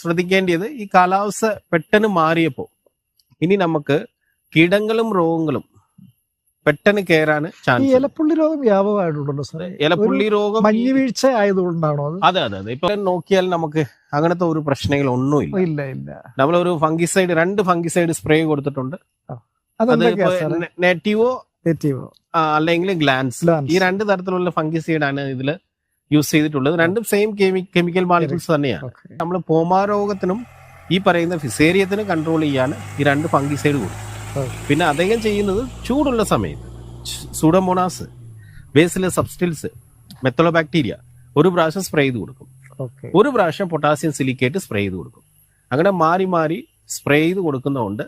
ശ്രദ്ധിക്കേണ്ടത് ഈ കാലാവസ്ഥ പെട്ടെന്ന് മാറിയപ്പോൾ ഇനി നമുക്ക് കീടങ്ങളും രോഗങ്ങളും പെട്ടെന്ന് കയറാൻ ചാൻസ് ഇലപ്പുള്ളി രോഗം വ്യാപകമായിട്ടുണ്ടല്ലോ സാറേ. ഇലപ്പുള്ളി രോഗം മഞ്ഞുവീഴ്ച മഞ്ഞ് വീഴ്ച ആയതുകൊണ്ടാണോ അത്? അതെ അതെ ഇപ്പൊ നോക്കിയാൽ നമുക്ക് അങ്ങനത്തെ ഒരു പ്രശ്നങ്ങൾ ഒന്നുമില്ല ഇല്ല ഇല്ല. നമ്മളൊരു ഫംഗിസൈഡ് രണ്ട് ഫംഗിസൈഡ് സ്പ്രേ കൊടുത്തിട്ടുണ്ട്. അത് നെറ്റീവോ നെറ്റീവോ. അല്ലെങ്കിൽ ഗ്ലാൻസ്. ഈ രണ്ട് തരത്തിലുള്ള ഫംഗിസൈഡ് ആണ് ഇതിൽ യൂസ് ചെയ്തിട്ടുള്ളത്. രണ്ടും സെയിം കെമിക്കൽ മാളിക്യൂൾസ് തന്നെയാണ്. നമ്മൾ പോമാരോഗത്തിനും ഈ പറയുന്ന ഫിസേറിയത്തിനും കൺട്രോൾ ചെയ്യാൻ ഈ രണ്ട് ഫംഗിസൈഡ് കൊടുക്കും പിന്നെ അദ്ദേഹം ചെയ്യുന്നത് ചൂടുള്ള സമയത്ത്. സൂഡമോണാസ് ബേസിലെ സബ്സ്റ്റിൽസ് മെത്തലോ ബാക്ടീരിയ ഒരു പ്രാവശ്യം സ്പ്രേ ചെയ്ത് കൊടുക്കും. ഒരു പ്രാവശ്യം പൊട്ടാസ്യം സിലിക്കേറ്റ് സ്പ്രേ ചെയ്ത് കൊടുക്കും. അങ്ങനെ മാറി മാറി സ്പ്രേ ചെയ്ത് കൊടുക്കുന്നതുകൊണ്ട്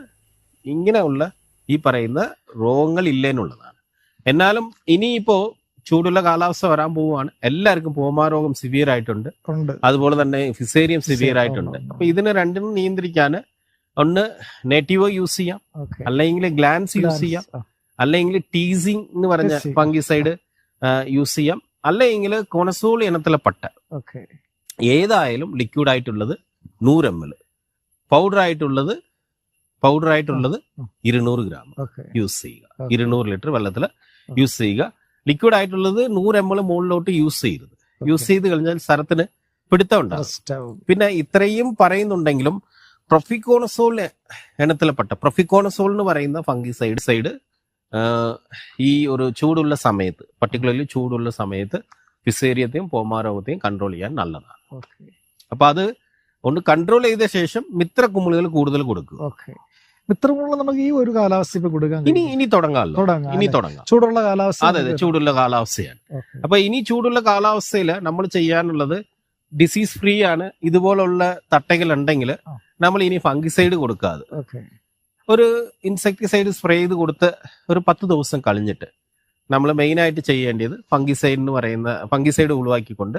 ഇങ്ങനെയുള്ള ഈ പറയുന്ന രോഗങ്ങൾ ഇല്ലേന്നുള്ളതാണ്. എന്നാലും ഇനിയിപ്പോ ചൂടുള്ള കാലാവസ്ഥ വരാൻ പോവുകയാണ്. എല്ലാവർക്കും പോമാ രോഗം സിവിയർ ആയിട്ടുണ്ട്. അതുപോലെ തന്നെ ഫിസേരിയം സിവിയർ ആയിട്ടുണ്ട്. അപ്പൊ ഇതിന് രണ്ടിനും നിയന്ത്രിക്കാൻ ഒന്ന് നെറ്റീവോ യൂസ് ചെയ്യാം. അല്ലെങ്കിൽ ഗ്ലാൻസ് യൂസ് ചെയ്യാം. അല്ലെങ്കിൽ ടീസിങ് എന്ന് പറഞ്ഞ പങ്കിസൈഡ് ഫംഗിസൈഡ് യൂസ് ചെയ്യാം. അല്ലെങ്കിൽ കൊണസോൾ ഇനത്തിലെ പട്ട. ഏതായാലും ലിക്വിഡ് ആയിട്ടുള്ളത് നൂറ് എം എൽ പൗഡർ ആയിട്ടുള്ളത് പൗഡർ ആയിട്ടുള്ളത്. ഇരുന്നൂറ് ഗ്രാം യൂസ് ചെയ്യുക. ഇരുന്നൂറ് ലിറ്റർ വെള്ളത്തിൽ യൂസ് ചെയ്യുക. ലിക്വിഡ് ആയിട്ടുള്ളത് നൂറ് എം എൽ മുകളിലോട്ട് യൂസ് ചെയ്യരുത്. യൂസ് ചെയ്ത് കഴിഞ്ഞാൽ സ്ഥലത്തിന് പിടുത്തം ഉണ്ടാകും പിന്നെ ഇത്രയും പറയുന്നുണ്ടെങ്കിലും പ്രൊഫിക്കോണസോൾ എണ്ണത്തിലപ്പെട്ട പ്രൊഫിക്കോണസോൾ എന്ന് പറയുന്ന ഫംഗി സൈഡ് സൈഡ് ഈ ഒരു ചൂടുള്ള സമയത്ത് പർട്ടിക്കുലർലി ചൂടുള്ള സമയത്ത് ഫിസേരിയത്തെയും പോമാരോഗത്തെയും കൺട്രോൾ ചെയ്യാൻ നല്ലതാണ്. അപ്പൊ അത് ഒന്ന് കൺട്രോൾ ചെയ്ത ശേഷം മിത്ര കുമിളുകൾ കൂടുതൽ കൊടുക്കുക. ഓക്കെ മിത്രമുള്ള നമുക്ക് ഈ ഒരു കാലാവസ്ഥ ഇപ്പൊ കൊടുക്കാൻ ഇനി ഇനി തുടങ്ങാമല്ലോ. തുടങ്ങാം ഇനി തുടങ്ങാം. ചൂടുള്ള കാലാവസ്ഥ അതെ അതെ ചൂടുള്ള കാലാവസ്ഥയാണ്. അപ്പൊ ഇനി ചൂടുള്ള കാലാവസ്ഥയിൽ നമ്മൾ ചെയ്യാനുള്ളത് ഡിസീസ് ഫ്രീ ആണ്. ഇതുപോലുള്ള തട്ടകൾ ഉണ്ടെങ്കിൽ നമ്മൾ ഇനി ഫംഗിസൈഡ് കൊടുക്കാതെ. ഒരു ഇൻസെക്ടിസൈഡ് സ്പ്രേ ചെയ്ത് കൊടുത്ത് ഒരു പത്ത് ദിവസം കഴിഞ്ഞിട്ട് നമ്മൾ മെയിനായിട്ട് ചെയ്യേണ്ടത് ഫംഗിസൈഡ് എന്ന് പറയുന്ന ഫംഗിസൈഡ് ഒഴിവാക്കിക്കൊണ്ട്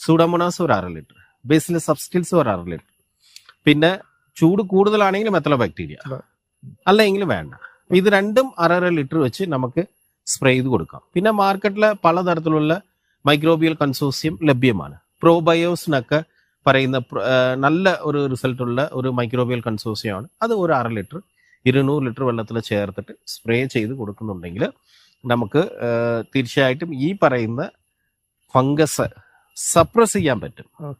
സൂഡമോണാസ് ഒരു അര ലിറ്റർ ബേസിലെ സബ്സ്റ്റിൽസ് ഒരു അര ലിറ്റർ. പിന്നെ ചൂട് കൂടുതലാണെങ്കിൽ മെത്തലോ ബാക്ടീരിയ അല്ലെങ്കിലും വേണ്ട. ഇത് രണ്ടും അര അര ലിറ്റർ വെച്ച് നമുക്ക് സ്പ്രേ ചെയ്ത് കൊടുക്കാം. പിന്നെ മാർക്കറ്റിലെ പലതരത്തിലുള്ള മൈക്രോബിയൽ കൺസോർഷ്യം ലഭ്യമാണ്. പ്രോബയോസിനൊക്കെ പറയുന്ന നല്ല ഒരു റിസൾട്ട് ഉള്ള ഒരു മൈക്രോബിയൽ കൺസോർഷ്യമാണ് അത് ഒരു അര ലിറ്റർ ഇരുന്നൂറ് ലിറ്റർ വെള്ളത്തിൽ ചേർത്തിട്ട് സ്പ്രേ ചെയ്ത് കൊടുക്കുന്നുണ്ടെങ്കിൽ നമുക്ക് തീർച്ചയായിട്ടും ഈ പറയുന്ന ഫംഗസ് സപ്രസ് ചെയ്യാൻ പറ്റും.